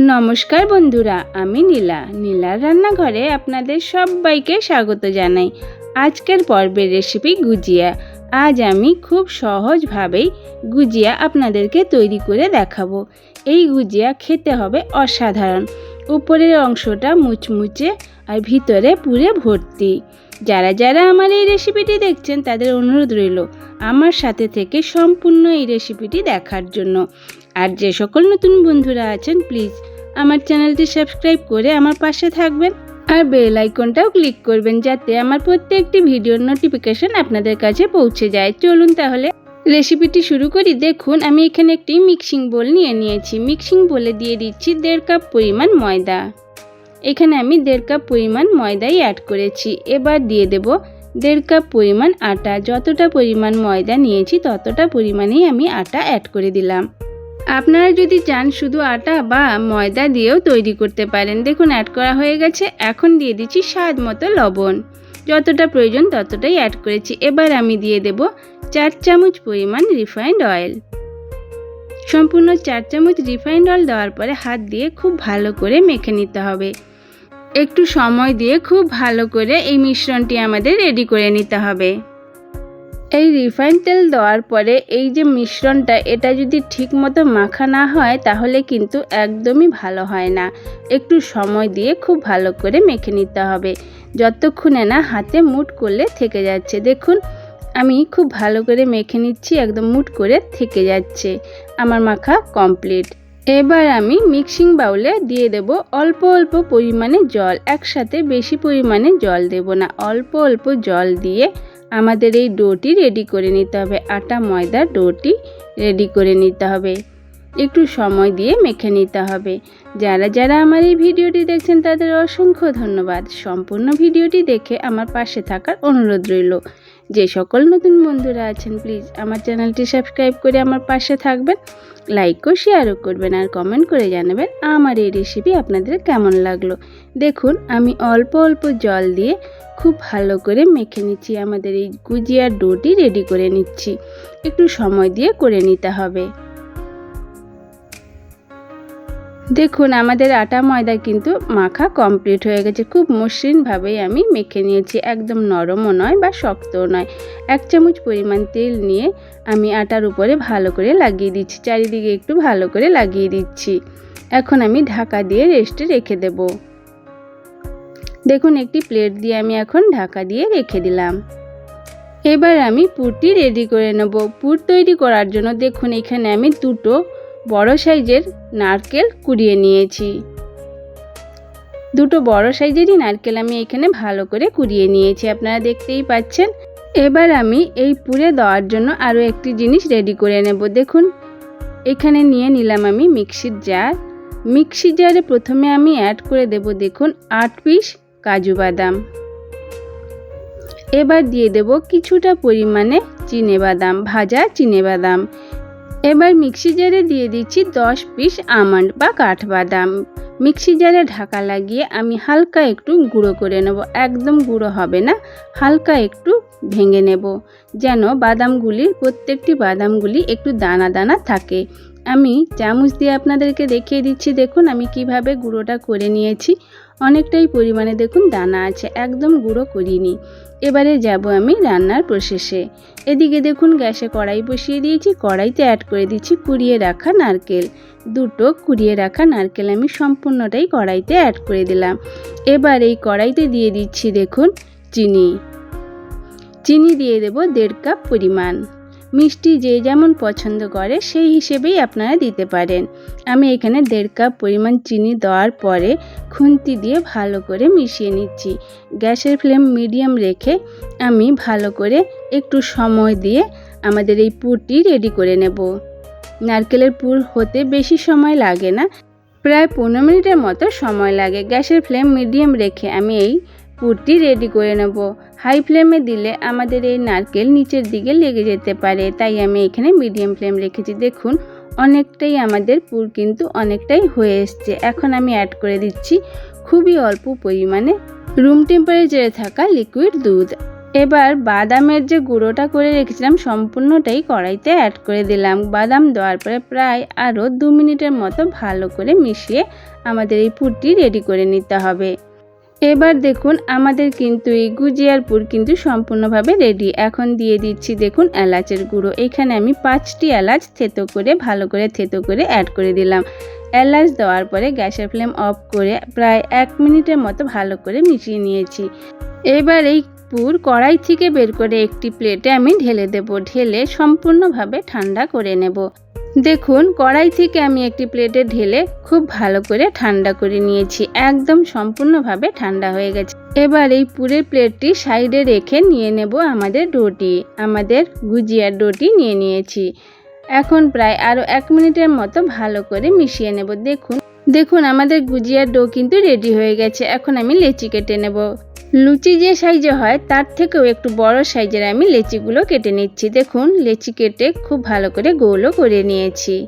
নমস্কার বন্ধুরা, আমি নীলা। নীলার রান্নাঘরে আপনাদের সবাইকে স্বাগত জানাই। আজকের পর্বের রেসিপি গুজিয়া। আজ আমি খুব সহজভাবেই গুজিয়া আপনাদেরকে তৈরি করে দেখাবো। এই গুজিয়া খেতে হবে অসাধারণ। উপরের অংশটা মুচমুচে আর ভিতরে পুরে ভর্তি। যারা যারা আমার এই রেসিপিটি দেখছেন, তাদের অনুরোধ রইল আমার সাথে থেকে সম্পূর্ণ এই রেসিপিটি দেখার জন্য। আর যে সকল নতুন বন্ধুরা আছেন, প্লিজ আমার চ্যানেলটি সাবস্ক্রাইব করে আমার পাশে থাকবেন। আর বেল আইকনটাও ক্লিক করবেন যাতে আমার প্রত্যেকটি ভিডিওর নোটিফিকেশন আপনাদের কাছে পৌঁছে যায়। চলুন তাহলে রেসিপিটি শুরু করি। দেখুন, আমি এখানে একটি মিক্সিং বোল নিয়ে নিয়েছি। মিক্সিং বোলে দিয়ে দিচ্ছি দেড় কাপ পরিমাণ ময়দা। এখানে আমি দেড় কাপ পরিমাণ ময়দাই অ্যাড করেছি। এবার দিয়ে দেব দেড় কাপ পরিমাণ আটা, যতটা পরিমাণ ময়দা নিয়েছি, ততটা পরিমাণেই আমি আটা অ্যাড করে দিলাম। আপনারা যদি চান শুধু আটা বা ময়দা দিয়েও তৈরি করতে পারেন, দেখুন অ্যাড করা হয়ে গেছে। এখন দিয়ে দিচ্ছি স্বাদ মতো লবণ। যতটা প্রয়োজন ততটাই অ্যাড করেছি। এবার আমি দিয়ে দেব চার চামচ পরিমাণ রিফাইন্ড অয়েল সম্পূর্ণ চার চামচ রিফাইন্ড অয়েল দেওয়ার পরে হাত দিয়ে খুব ভালো করে মেখে নিতে হবে। একটু সময় দিয়ে খুব ভালো করে এই মিশ্রণটি আমাদের রেডি করে নিতে হবে। এই রিফাইন তেল দেওয়ার পরে এই যে মিশ্রণটা, এটা যদি ঠিক মতো মাখা না হয়, তাহলে কিন্তু একদমই ভালো হয় না। একটু সময় দিয়ে খুব ভালো করে মেখে নিতে হবে। যতক্ষণে না হাতে মুট করলে থেকে যাচ্ছে। দেখুন, আমি খুব ভালো করে মেখে নিচ্ছি, একদম মুট করে থেকে যাচ্ছে। আমার মাখা কমপ্লিট এবার আমি মিক্সিং বাউলে দিয়ে দেব অল্প অল্প পরিমাণে জল। একসাথে বেশি পরিমাণে জল দেব না। অল্প অল্প জল দিয়ে আমাদের এই ডোটি রেডি করে নিতে হবে। আটা, ময়দা, ডোটি রেডি করে নিতে হবে। একটু সময় দিয়ে মেখে নিতে হবে। যারা যারা আমার এই ভিডিওটি দেখছেন, তাদের অসংখ্য ধন্যবাদ। সম্পূর্ণ ভিডিওটি দেখে আমার পাশে থাকার অনুরোধ রইল। যে সকল নতুন বন্ধুরা আছেন প্লিজ আমার চ্যানেলটি সাবস্ক্রাইব করে আমার পাশে থাকবেন লাইকও শেয়ারও করবেন আর কমেন্ট করে জানাবেন আমার এই রেসিপি আপনাদের কেমন লাগল। দেখুন, আমি অল্প অল্প জল দিয়ে খুব ভালো করে মেখে নিচ্ছি, আমাদের এই গুজিয়ার ডোটি রেডি করে নিচ্ছি। একটু সময় দিয়ে করে নিতে হবে। দেখুন, আমাদের আটা ময়দা কিন্তু মাখা কমপ্লিট হয়ে গেছে। খুব মসৃণভাবেই আমি মেখে নিয়েছি। একদম নরমও নয় বা শক্তও নয়। এক চামচ পরিমাণ তেল নিয়ে আমি আটার উপরে ভালো করে লাগিয়ে দিচ্ছি। চারিদিকে একটু ভালো করে লাগিয়ে দিচ্ছি। এখন আমি ঢাকা দিয়ে রেস্টে রেখে দেব। দেখুন, একটি প্লেট দিয়ে আমি এখন ঢাকা দিয়ে রেখে দিলাম। এবার আমি পুরটি রেডি করে নেব। পুর তৈরি করার জন্য দেখুন, এখানে আমি দুটো বড় সাইজের নারকেল কুড়িয়ে নিয়েছি। দুটো বড় সাইজেরই নারকেল আমি এখানে ভালো করে কুড়িয়ে নিয়েছি, আপনারা দেখতেই পাচ্ছেন। এবার আমি এই পুরে দেওয়ার জন্য আরও একটি জিনিস রেডি করে নেব। দেখুন, এখানে নিয়ে নিলাম আমি মিক্সির জার। মিক্সি জারে প্রথমে আমি অ্যাড করে দেব, দেখুন, আট পিস কাজু বাদাম। এবার দিয়ে দেব কিছুটা পরিমাণে চিনে বাদাম, ভাজা চিনে বাদাম। এবার মিক্সি জারে দিয়ে দিচ্ছি দশ পিস আমন্ড বা কাঠবাদাম। মিক্সি জারে ঢাকা লাগিয়ে আমি হালকা একটু গুঁড়ো করে নেব। একদম গুঁড়ো হবে না, হালকা একটু ভেঙে নেব। যেন বাদামগুলির প্রত্যেকটি বাদামগুলি একটু দানা দানা থাকে। আমি চামচ দিয়ে আপনাদেরকে দেখিয়ে দিচ্ছি, দেখুন আমি কীভাবে গুঁড়োটা করে নিয়েছি। অনেকটাই পরিমাণে দেখুন দানা আছে, একদম গুঁড়ো করিনি। এবারে যাব আমি রান্নার প্রসেসে এদিকে দেখুন গ্যাসে কড়াই বসিয়ে দিয়েছি, কড়াইতে অ্যাড করে দিচ্ছি কুড়িয়ে রাখা নারকেল। দুটো কুড়িয়ে রাখা নারকেল আমি সম্পূর্ণটাই কড়াইতে অ্যাড করে দিলাম। এবার এই কড়াইতে দিয়ে দিচ্ছি দেখুন চিনি। চিনি দিয়ে দেব দেড় কাপ পরিমাণ। মিষ্টি যে যেমন পছন্দ করে, সেই হিসেবেই আপনারা দিতে পারেন। আমি এখানে দেড় কাপ পরিমাণ চিনি দেওয়ার পরে খুন্তি দিয়ে ভালো করে মিশিয়ে নিচ্ছি। গ্যাসের ফ্লেম মিডিয়াম রেখে আমি ভালো করে একটু সময় দিয়ে আমাদের এই পুরটি রেডি করে নেব। নারকেলের পুর হতে বেশি সময় লাগে না, প্রায় পনেরো মিনিটের মতো সময় লাগে। গ্যাসের ফ্লেম মিডিয়াম রেখে আমি এই পুরটি রেডি করে নেব। হাই ফ্লেমে দিলে আমাদের এই নারকেল নিচের দিকে লেগে যেতে পারে। তাই আমি এখানে মিডিয়াম ফ্লেম রেখেছি। দেখুন, অনেকটাই আমাদের পুর কিন্তু অনেকটাই হয়ে এসছে। এখন আমি অ্যাড করে দিচ্ছি খুবই অল্প পরিমাণে রুম টেম্পারেচারে থাকা লিকুইড দুধ। এবার বাদামের যে গুঁড়োটা করে রেখেছিলাম, সম্পূর্ণটাই কড়াইতে অ্যাড করে দিলাম। বাদাম দেওয়ার পরে প্রায় আরও দু মিনিটের মতো ভালো করে মিশিয়ে আমাদের এই পুরটি রেডি করে নিতে হবে। এবার দেখুন আমাদের কিন্তু এই গুজিয়ার পুর কিন্তু সম্পূর্ণভাবে রেডি এখন দিয়ে দিচ্ছি দেখুন এলাচের গুঁড়ো। এখানে আমি পাঁচটি এলাচ থেতো করে, ভালো করে থেতো করে অ্যাড করে দিলাম। এলাচ দেওয়ার পরে গ্যাসের ফ্লেম অফ করে প্রায় এক মিনিটের মতো ভালো করে মিশিয়ে নিয়েছি। এবার এই পুর কড়াই থেকে বের করে একটি প্লেটে আমি ঢেলে দেব। ঢেলে সম্পূর্ণভাবে ঠান্ডা করে নেব। দেখুন, কড়াই থেকে আমি একটি প্লেটে ঢেলে খুব ভালো করে ঠান্ডা করে নিয়েছি। একদম সম্পূর্ণভাবে ঠান্ডা হয়ে গেছে। এবার এই পুরের প্লেটটি সাইডে রেখে নিয়ে নেব আমাদের ডোটি আমাদের গুজিয়ার ডোটি নিয়ে নিয়েছি। এখন প্রায় আরও এক মিনিটের মতো ভালো করে মিশিয়ে নেব। দেখুন দেখুন, আমাদের গুজিয়ার ডো কিন্তু রেডি হয়ে গেছে। এখন আমি লেচি কেটে নেব। লুচি যে সাইজে হয়, তার থেকেও একটু বড় সাইজের আমি লেচিগুলো কেটে নিচ্ছি। দেখুন, লেচি কেটে খুব ভালো করে গোলও করে নিয়েছি।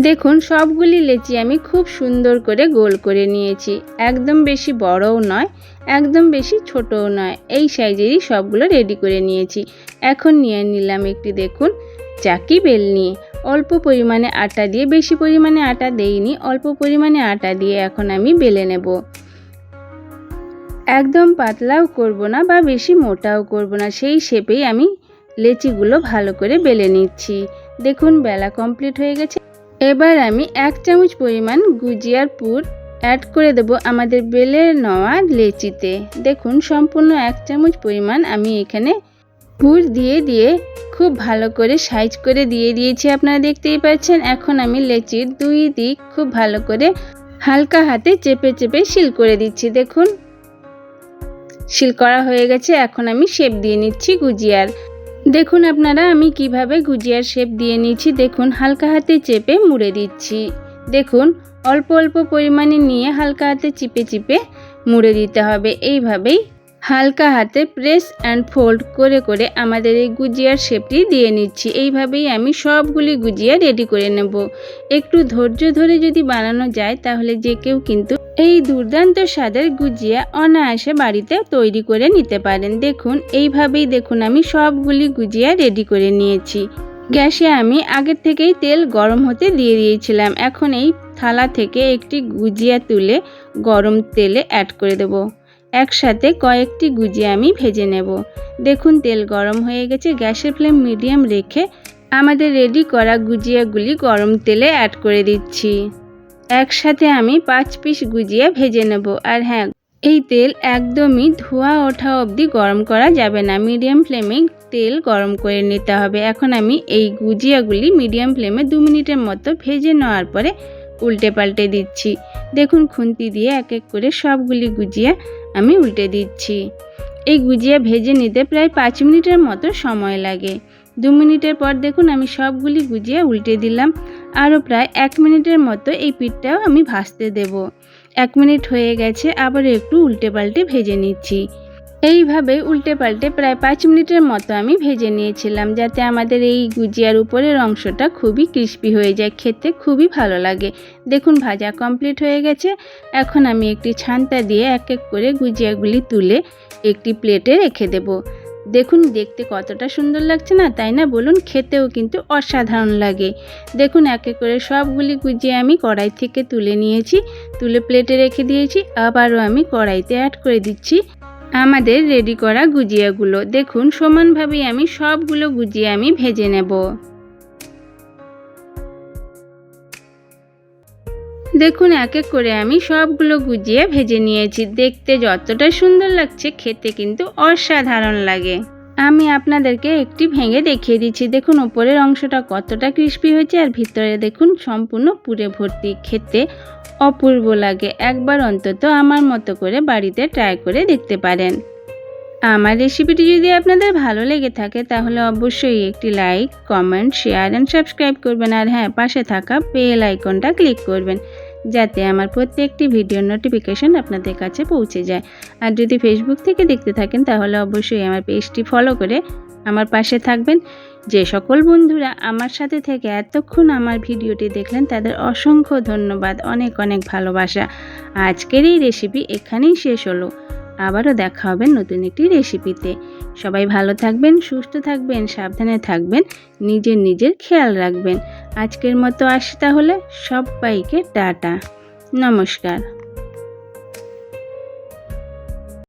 দেখুন, সবগুলি লেচি আমি খুব সুন্দর করে গোল করে নিয়েছি। একদম বেশি বড়ও নয়, একদম বেশি ছোটও নয়। এই সাইজেরই সবগুলো রেডি করে নিয়েছি। এখন নিয়ে নিলাম একটি, দেখুন, চাকি বেল নিয়ে অল্প পরিমাণে আটা দিয়ে, বেশি পরিমাণে আটা দেইনি, অল্প পরিমাণে আটা দিয়ে এখন আমি বেলে নেব। একদম পাতলাও করব না বা বেশি মোটাও করব না, সেই শেপেই আমি লেচিগুলো ভালো করে বেলে নিচ্ছি। দেখুন, বেলা কমপ্লিট হয়ে গেছে। এবার আমি এক চামচ পরিমাণ গুজিয়ার পুর অ্যাড করে দেব আমাদের বেলে নেওয়া লেচিতে। দেখুন, সম্পূর্ণ এক চামচ পরিমাণ আমি এখানে পুর দিয়ে দিয়ে খুব ভালো করে সাইজ করে দিয়ে দিয়েছি, আপনারা দেখতেই পাচ্ছেন। এখন আমি লেচির দুই দিক খুব ভালো করে হালকা হাতে চেপে চেপে শিল করে দিচ্ছি। দেখুন শিল করা হয়ে গেছে, এখন আমি শেপ দিয়ে নিচ্ছি গুজিয়ার। দেখুন আপনারা, আমি কীভাবে গুজিয়ার শেপ দিয়ে নিচ্ছি, দেখুন, হালকা হাতে চেপে মুড়ে দিচ্ছি। দেখুন, অল্প অল্প পরিমাণে নিয়ে হালকা হাতে চিপে চিপে মুড়ে দিতে হবে। এইভাবেই হালকা হাতে প্রেস অ্যান্ড ফোল্ড করে করে আমাদের এই গুজিয়ার শেপটি দিয়ে নিচ্ছি। এইভাবেই আমি সবগুলি গুজিয়া রেডি করে নেব। একটু ধৈর্য ধরে যদি বানানো যায়, তাহলে যে কেউ কিন্তু এই দুর্দান্ত স্বাদের গুজিয়া অনায়াসে বাড়িতে তৈরি করে নিতে পারেন। দেখুন, এইভাবেই দেখুন আমি সবগুলি গুজিয়া রেডি করে নিয়েছি। গ্যাসে আমি আগের থেকেই তেল গরম হতে দিয়ে দিয়েছিলাম। এখন এই থালা থেকে একটি গুজিয়া তুলে গরম তেলে অ্যাড করে দেব। একসাথে কয়েকটি গুজিয়া আমি ভেজে নেব। দেখুন, তেল গরম হয়ে গেছে। গ্যাসের ফ্লেম মিডিয়াম রেখে আমাদের রেডি করা গুজিয়াগুলি গরম তেলে অ্যাড করে দিচ্ছি। একসাথে আমি পাঁচ পিস গুজিয়া ভেজে নেব। আর হ্যাঁ এই তেল একদমই ধোয়া ওঠা অবধি গরম করা যাবে না। মিডিয়াম ফ্লেমে তেল গরম করে নিতে হবে। এখন আমি এই গুজিয়াগুলি মিডিয়াম ফ্লেমে দু মিনিটের মতো ভেজে নেওয়ার পরে উল্টে পাল্টে দিচ্ছি। দেখুন, খুন্তি দিয়ে এক এক করে সবগুলি গুজিয়া আমি উল্টে দিচ্ছি। এই গুজিয়া ভেজে নিতে প্রায় পাঁচ মিনিটের মতো সময় লাগে। দু মিনিটের পর দেখুন, আমি সবগুলি গুজিয়া উল্টে দিলাম। আরও প্রায় এক মিনিটের মতো এই পিঠটাও আমি ভাজতে দেব। এক মিনিট হয়ে গেছে আবার একটু উল্টে পাল্টে ভেজে নিচ্ছি। এইভাবে উল্টে পাল্টে প্রায় পাঁচ মিনিটের মতো আমি ভেজে নিয়েছিলাম, যাতে আমাদের এই গুজিয়ার উপরের অংশটা খুবই ক্রিস্পি হয়ে যায়, খেতে খুবই ভালো লাগে। দেখুন, ভাজা কমপ্লিট হয়ে গেছে। এখন আমি একটি ছান্তা দিয়ে এক এক করে গুজিয়াগুলি তুলে একটি প্লেটে রেখে দেব। দেখুন, দেখতে কতটা সুন্দর লাগছে না, তাই না? বলুন, খেতেও কিন্তু অসাধারণ লাগে। দেখুন, এক করে সবগুলি গুজিয়ে আমি কড়াই থেকে তুলে নিয়েছি, তুলে প্লেটে রেখে দিয়েছি, আবারও আমি কড়াইতে অ্যাড করে দিচ্ছি আমাদের রেডি করা গুজিয়াগুলো। দেখুন, সমানভাবেই আমি সবগুলো গুজিয়ে আমি ভেজে নেব। দেখুন এক এক করে আমি সবগুলো গুজিয়ে ভেজে নিয়েছি। দেখতে যতটা সুন্দর লাগছে, খেতে কিন্তু অসাধারণ লাগে। আমি আপনাদেরকে একটি ভেঙে দেখিয়ে দিচ্ছি। দেখুন উপরের অংশটা কতটা ক্রিস্পি হয়েছে আর ভিতরে দেখুন, সম্পূর্ণ পুরে ভর্তি। খেতে অপূর্ব লাগে। একবার অন্তত আমার মতো করে বাড়িতে ট্রাই করে দেখতে পারেন। আমার রেসিপিটি যদি আপনাদের ভালো লেগে থাকে, তাহলে অবশ্যই একটি like comment share and subscribe করবেন। আর হ্যাঁ পাশে থাকা বেল আইকনটা ক্লিক করবেন। যাতে আমার প্রত্যেকটি ভিডিওর নোটিফিকেশন আপনাদের কাছে পৌঁছে যায়। আর যদি ফেসবুক থেকে দেখতে থাকেন, তাহলে অবশ্যই আমার পেজটি ফলো করে আমার পাশে থাকবেন। যে সকল বন্ধুরা আমার সাথে থেকে এতক্ষণ আমার ভিডিওটি দেখলেন, তাদের অসংখ্য ধন্যবাদ, অনেক অনেক ভালোবাসা। আজকের এই রেসিপি এখানেই শেষ হলো। আবারও দেখা হবে নতুন একটি রেসিপিতে সবাই ভালো থাকবেন, সুস্থ থাকবেন, সাবধানে থাকবেন, নিজের নিজের খেয়াল রাখবেন। আজকের মতো আসি তাহলে, সবাইকে টাটা। নমস্কার।